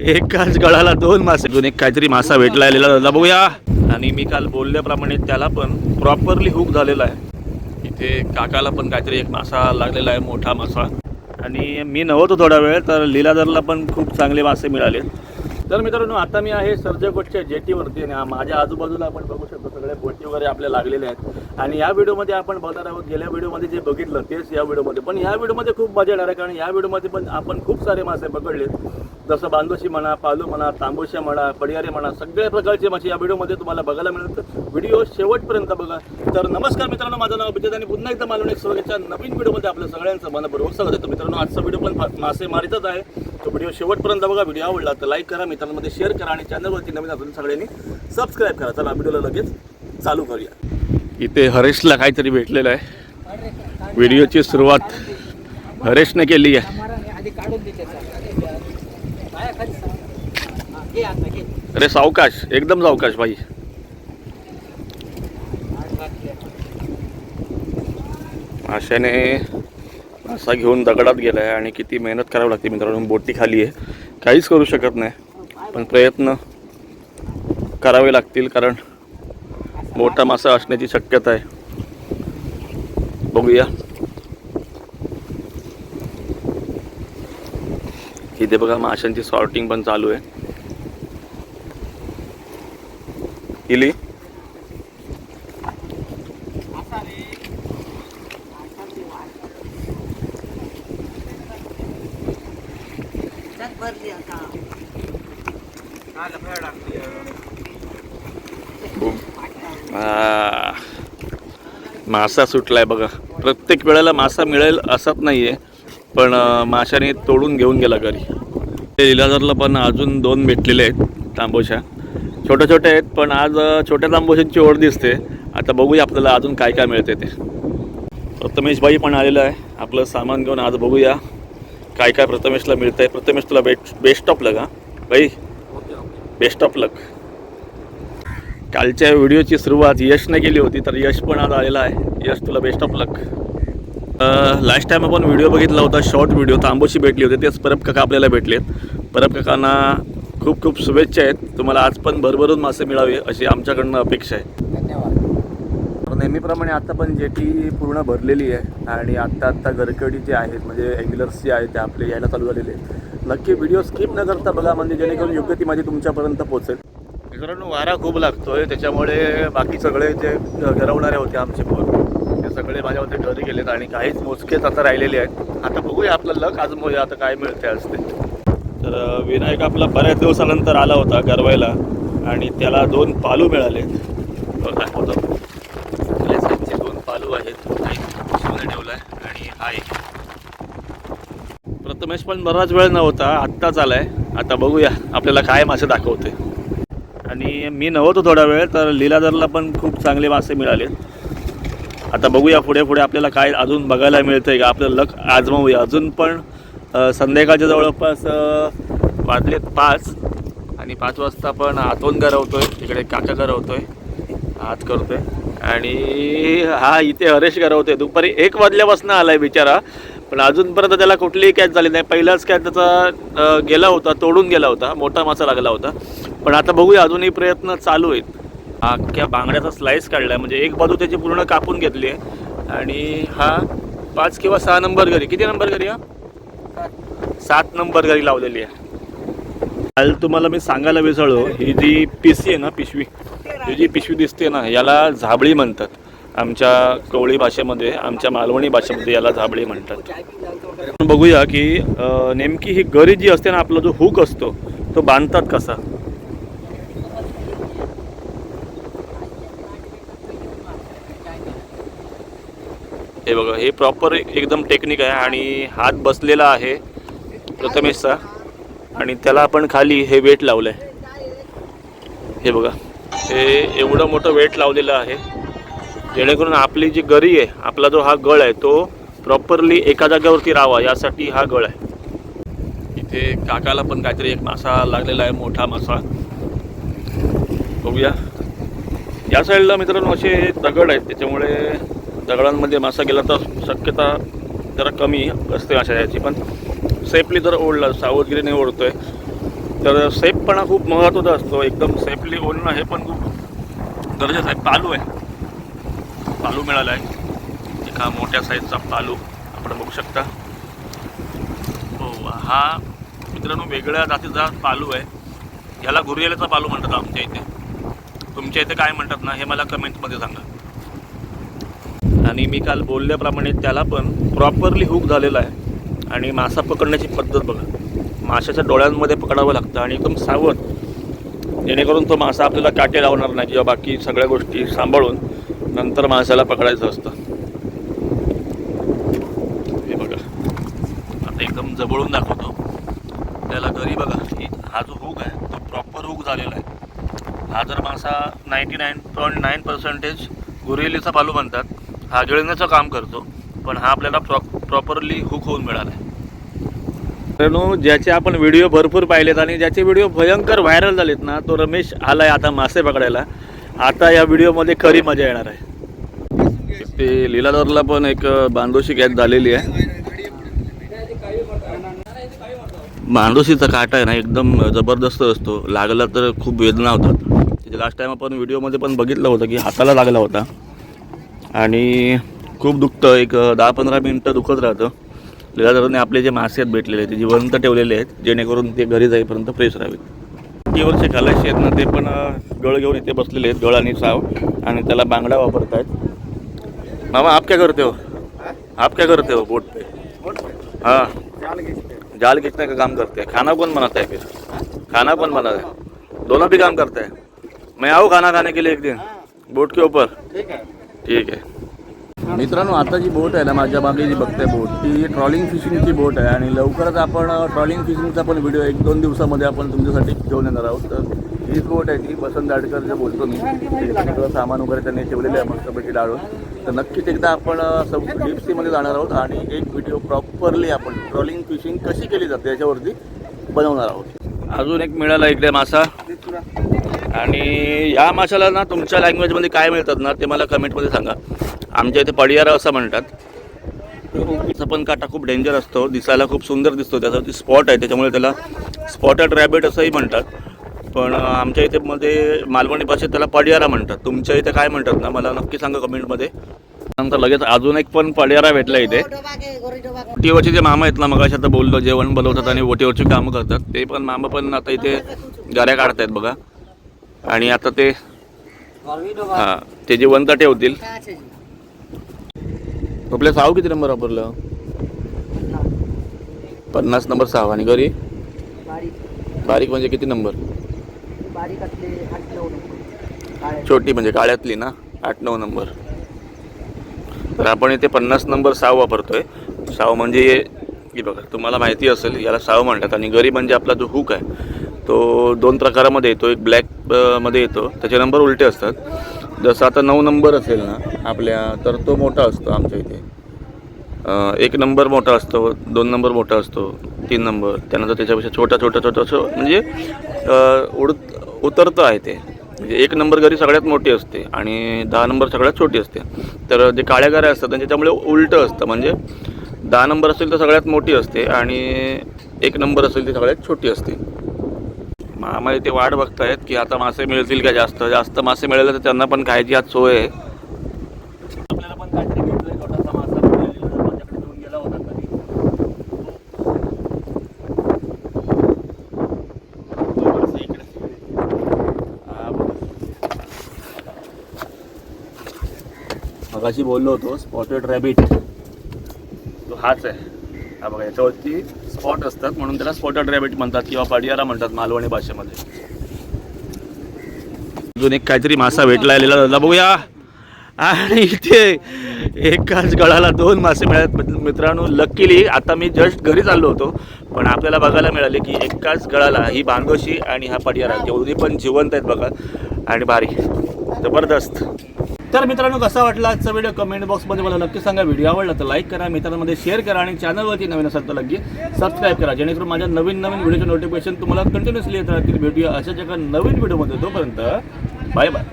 एकाच गळाला दोन मासे अजून एक काहीतरी मासा भेटला दादा बघूया. आणि मी काल बोलल्याप्रमाणे त्याला पण प्रॉपरली हुक झालेला आहे. इथे काकाला पण काहीतरी एक मासा लागलेला आहे मोठा मासा. आणि मी नव्हतो थोडा वेळ तर लीलाधरला पण खूप चांगले मासे मिळाले. तर मित्रांनो आता मी आहे सर्जकोटच्या जेटीवरती आणि माझ्या आजूबाजूला आपण बघू शकतो सगळे बोटी वगैरे आपल्या लागलेले आहेत. आणि या व्हिडिओमध्ये आपण बघणार आहोत गेल्या व्हिडिओमध्ये जे बघितलं तेच या व्हिडिओमध्ये. पण या व्हिडिओमध्ये खूप मजा येणार आहे कारण या व्हिडिओमध्ये पण आपण खूप सारे मासे पकडले जसं बांदोशी म्हणा पालू म्हणा तांबोशा म्हणा पडियारे म्हणा सगळ्या प्रकारचे मासे या व्हिडिओमध्ये तुम्हाला बघायला मिळतात व्हिडिओ शेवटपर्यंत बघा. तर नमस्कार मित्रांनो माझं नाव अभिजित आणि पुन्हा एकदा मालवण एक स्वागतच्या नवीन व्हिडिओमध्ये आपलं सगळ्यांचं मनपूर्वक स्वागत आहे. तर मित्रांनो आजचा व्हिडिओ पण फा- मासे मारितच आहे. तो व्हिडिओ शेवटपर्यंत बघा. व्हिडिओ आवडला तर लाईक करा मित्रांमध्ये शेअर करा आणि चॅनलवरती नवीन असून सगळ्यांनी सबस्क्राईब करा. चला व्हिडिओला लगेच चालू करूया. इथे हरेशला काहीतरी भेटलेलं आहे. व्हिडिओची सुरुवात हरेशने केली आहे. अरे सावकाश एकदम सावकाश भाई. आशाने असा घेऊन दगडात गेला आहे आणि किती मेहनत करावी लागते मित्रांनो बोटी खाली आहे. काहीच करू शकत नाही पण प्रयत्न करावे लागतील कारण मोठा मासा असण्याची शक्यता आहे. बघूया. इथे बघा माशांची सॉर्टिंग पण चालू आहे. इली? मासा सुटलाय बघा. प्रत्येक वेळेला मासा मिळेल असत नाहीये. पण माशाने तोडून घेऊन गेला घरी. ते लिलाधरला पण अजून दोन भेटलेले आहेत तांबोशा. छोट्या छोट्या आहेत पण आज छोट्या तांबोशांची ओढ दिसते. आता बघूया आपल्याला अजून काय काय मिळते ते. प्रथमेशबाई पण आलेलं आहे. आपलं सामान घेऊन आज बघूया काय काय प्रथमेशला मिळतं आहे प्रथमेश तुला बेट बेस्ट ऑफ लक हा. बाई बेस्ट ऑफ लक कालच्या व्हिडिओची सुरुवात यशने केली होती तर यश पण आज आलेला आहे. यश तुला best of luck last time आपण व्हिडिओ बघितला होता शॉर्ट व्हिडिओ तांबोशी भेटली होती तेच परब काका आपल्याला भेटलेत. परब काकांना खूप खूप शुभेच्छा आहेत. तुम्हाला आज पण भरभरून मासे मिळावे अशी आमच्याकडनं अपेक्षा आहे. धन्यवाद. तर नेहमीप्रमाणे आता पण जेटी पूर्ण भरलेली आहे आणि आत्ता आत्ता गरकडी जे आहेत म्हणजे अँग्युलर्स जे आहेत ते आपले यायला चालू झालेले आहेत. नक्की व्हिडिओ स्किप न करता बघा म्हणजे जेणेकरून योग्य ती माझी तुमच्यापर्यंत पोहोचेल. मित्रांनो वारा खूप लागतोय त्याच्यामुळे बाकी सगळे जे गरवणारे होते आमचे पोर सगळे माझ्या होते घरी गेलेत आणि काहीच मोजकेच आता राहिलेले आहेत. आता बघूया आपलं लक आजमूया आता काय मिळते आज ते. तर विनायक आपला बऱ्याच दिवसानंतर आला होता गरवायला आणि त्याला दोन पालू मिळाले. दाखवतो. साईडचे दोन पालू आहेत. शिवने ठेवलाय आणि हा एक. प्रथमेश पण बराच वेळ नव्हता आत्ताच आलाय. आता बघूया आपल्याला काय मासे दाखवते. आणि मी नव्हतो थोडा वेळ तर लीलाधरला पण खूप चांगले मासे मिळाले आता बघूया पुढे पुढे आपल्याला काय अजून बघायला मिळतंय का? आपलं लक आजमावूया. अजून पण संध्याकाळच्या जवळपास वाजलेत पाच. आणि पाच वाजता पण आतून गरवतोय तिकडे काका गरवतोय हात करतोय. आणि हा इथे हरेश गरवतोय दुपारी एक वाजल्यापासून आहे बिचारा. पण अजूनपर्यंत त्याला कुठलीही कॅच झाली नाही. पहिलाच कॅच त्याचा गेला होता तोडून गेला होता. मोठा मासा लागला होता. पण आता बघूया अजूनही प्रयत्न चालू आहेत. अख्ख्या बांगड्याचा स्लाईस काढला आहे म्हणजे एक बाजू त्याची पूर्ण कापून घेतली आहे. आणि हा पाच किंवा सहा नंबर घरी. किती नंबर घरी हा? सात नंबर घरी लावलेली आहे. काल तुम्हाला मी सांगायला विसरलो ही जी पिसी आहे ना पिशवी ही जी पिशवी दिसते ना याला झाबळी म्हणतात. आमच्या कवळी भाषेमध्ये आमच्या मालवणी भाषेमध्ये याला झाबळी म्हणतात. बघूया की नेमकी ही गरी जी असते ना आपला जो हुक असतो तो बांधतात कसा? हे बघा हे प्रॉपर एकदम टेक्निक आहे आणि हात बसलेला आहे प्रथमेशचा. आणि त्याला आपण खाली हे वेट लावलं आहे हे बघा हे एवढं मोठं वेट लावलेलं आहे. जेणेकरून आपली जी गरी आहे आपला जो हा गळ आहे तो प्रॉपरली एका जागेवरती राहावा यासाठी हा गळ आहे. इथे काकाला पण काहीतरी एक मासा लागलेला आहे मोठा मासा. बघूया. या साईडला मित्रांनो असे दगड आहेत त्याच्यामुळे दगडांमध्ये मासा गेला तर शक्यता जरा कमी असते माशा याची. पण सेफली जर ओढला सावधगिरीने ओढतो आहे तर सेफपणा खूप महत्त्वाचा असतो. एकदम सेफली ओढणं हे पण खूप गरजेचं आहे. पालू आहे. पालू मिळाला आहे एका मोठ्या साईजचा पालू आपण बघू शकता. हो हा मित्रांनो वेगळ्या जातीचा पालू आहे. याला गुरियालाचा पालू म्हणतात आमच्या इथे. तुमच्या इथे काय म्हणतात ना हे मला कमेंटमध्ये सांगा. आणि मी काल बोलल्याप्रमाणे त्याला पण प्रॉपरली हुक झालेला आहे. आणि मासा पकडण्याची पद्धत बघा. माशाच्या डोळ्यांमध्ये पकडावं लागतं आणि एकदम सावध. जेणेकरून तो मासा आपल्याला काटे लावणार नाही किंवा बाकी सगळ्या गोष्टी सांभाळून नंतर माशाला पकडायचं असतं. हे बघा. आता एकदम जवळून दाखवतो. त्याला घरी बघा. हा जो हुक आहे तो प्रॉपर हुक झालेला आहे. हा जर मासा ninety nine point nine percentage गुरेलीचा पालू म्हणतात हा गिळण्याचं काम करतो पण हा आपल्याला प्रॉ प्रॉपरली हुक होऊन मिळाला आहे मित्रांनो ज्याचे आपण व्हिडिओ भरपूर पाहिलेत आणि ज्याचे व्हिडिओ भयंकर व्हायरल झालेत ना तो रमेश आलाय आता मासे पकडायला. आता या व्हिडिओमध्ये खरी मजा येणार आहे. ते लीलादरला पण एक बांधोशी कॅच झालेली आहे. मांडोशीचा काटा आहे ना एकदम जबरदस्त असतो. लागला तर खूप वेदना होतात. लास्ट टाईम आपण व्हिडिओमध्ये पण बघितलं होतं की हाताला लागला होता. आणि खूप दुखतं. एक दहा पंधरा मिनटं दुखत राहतं. लिलादराने आपले जे मासे आहेत भेटलेले आहेत ते जिवंत ठेवलेले आहेत जेणेकरून ते घरी जाईपर्यंत फ्रेश राहावेत. टीवरचे खलाशी आहेत ना ते पण गळ घेऊन इथे बसलेले आहेत गळ आणि साव आणि त्याला बांगडा वापरत आहेत मामा आप काय करते हो? आप क्या करते हो बोट पे? हाँ. जाल खींचने का काम करते हैं. खाना कौन बनाता है फिर? खाना कौन बनाता है? दोनों भी काम करते हैं? मैं आऊँ खाना खाने के लिए एक दिन? बोट के ऊपर? ठीक आहे. मित्रांनो आता जी बोट आहे ना माझ्या मागे जी बघताय बोट ती ट्रॉलिंग फिशिंगची बोट आहे आणि लवकरच आपण ट्रॉलिंग फिशिंगचा पण व्हिडिओ एक दोन दिवसामध्ये आपण तुमच्यासाठी घेऊन येणार आहोत. तर हीच बोट आहे ती वसंत दाडकर जे बोलतो मी सगळं सामान वगैरे त्यांनी ठेवलेलं आहे मस्तपैकी डाळून. तर नक्कीच एकदा आपण डीप सीमध्ये जाणार आहोत आणि एक व्हिडिओ प्रॉपरली आपण ट्रॉलिंग फिशिंग कशी केली जाते याच्यावरती बनवणार आहोत. अजून एक मिळाला इकडे मासा. आणि या माशाला ना तुमच्या लँग्वेजमध्ये काय मिळतात ना ते मला कमेंटमध्ये सांगा. आमच्या इथे पडियारा असं म्हणतात. त्याचा पण काटा खूप डेंजर असतो दिसायला खूप सुंदर दिसतो. त्याच्यावरती स्पॉट आहे त्याच्यामुळे त्याला स्पॉटेड रॅबिट असंही म्हणतात. पण आमच्या इथे मध्ये मालवणी भाषेत त्याला पडियारा म्हणतात. तुमच्या इथे काय म्हणतात ना मला नक्की सांगा कमेंटमध्ये नंतर लगेच अजून एक पण पडियारा भेटला इथे. ओटीवरचे जे मामा आहेत ना मग आता बोललो जेवण बनवतात आणि ओटीवरची कामं करतात. ते पण मामा पण आता इथे गाड्या आहेत बघा. आणि आता ते हां ते जिवंत ठेवतील. आपल्या साव किती नंबर वापरलं? पन्नास नंबर सहा आणि घरी? बारीक. म्हणजे किती नंबर. छोटी म्हणजे काळ्यातली ना? आठ नऊ नंबर. तर आपण इथे पन्नास नंबर साव वापरतोय. साव म्हणजे की बघा तुम्हाला माहिती असेल याला साव म्हणतात. आणि गरी म्हणजे आपला जो हुक आहे तो दोन प्रकारामध्ये येतो. एक ब्लॅक मध्ये येतो. त्याचे नंबर उलटे असतात. जसं आता नऊ नंबर असेल ना आपल्या तर तो मोठा असतो आमच्या इथे. एक नंबर मोठा असतो दोन नंबर मोठा असतो तीन नंबर त्यानंतर त्याच्यापेक्षा छोटा छोटा छोटा असं म्हणजे उड उतरतं आहे ते. म्हणजे एक नंबर घरी सगळ्यात मोठी असते आणि दहा नंबर सगळ्यात छोटी असते. तर जे काळ्या गाऱ्या असतात त्यांच्यामुळे उलटं असतं. म्हणजे दहा नंबर असेल तर सगळ्यात मोठी असते आणि एक नंबर असेल ती सगळ्यात छोटी असते. मामा इथे वाट बघतायत की आता मासे मिळतील का जास्त? जास्त मासे मिळाले तर त्यांना पण खायची आज सोय आहे. आपल्याला पण काहीतरी तो. मगाशी बोललो होतो स्पॉटेड रॅबिट तो हाच आहे. हा बघा याच्यावरती स्पॉट असतात म्हणून त्याला स्पॉटेड रॅबिट म्हणतात किंवा पाडियारा म्हणतात मालवणी भाषेमध्ये. अजून एक काहीतरी मासा भेटला आलेला दादा बघूया. आणि इथे एकाच गळाला दोन मासे मिळाले मित्रांनो लकीली आता मी जस्ट घरी चाललो होतो पण आपल्याला बघायला मिळाले की एकाच गळाला ही बांधोशी आणि हा पडियारा दोन्ही पण जिवंत आहेत बघा. आणि भारी. जबरदस्त. तर मित्रांनो कसा वाटला आजचा व्हिडिओ कमेंट बॉक्समध्ये मला नक्की सांगा. व्हिडिओ आवडला तर लाईक करा. मित्रांमध्ये शेअर करा आणि चॅनलवरती नवीन असाल तर नक्की सबस्क्राईब करा. जेणेकरून माझ्या नवीन नवीन व्हिडिओचे नोटिफिकेशन तुम्हाला कंटिन्युअसली येत राहतील. भेटूया अशाच एका नवीन व्हिडिओमध्ये तोपर्यंत बाय बाय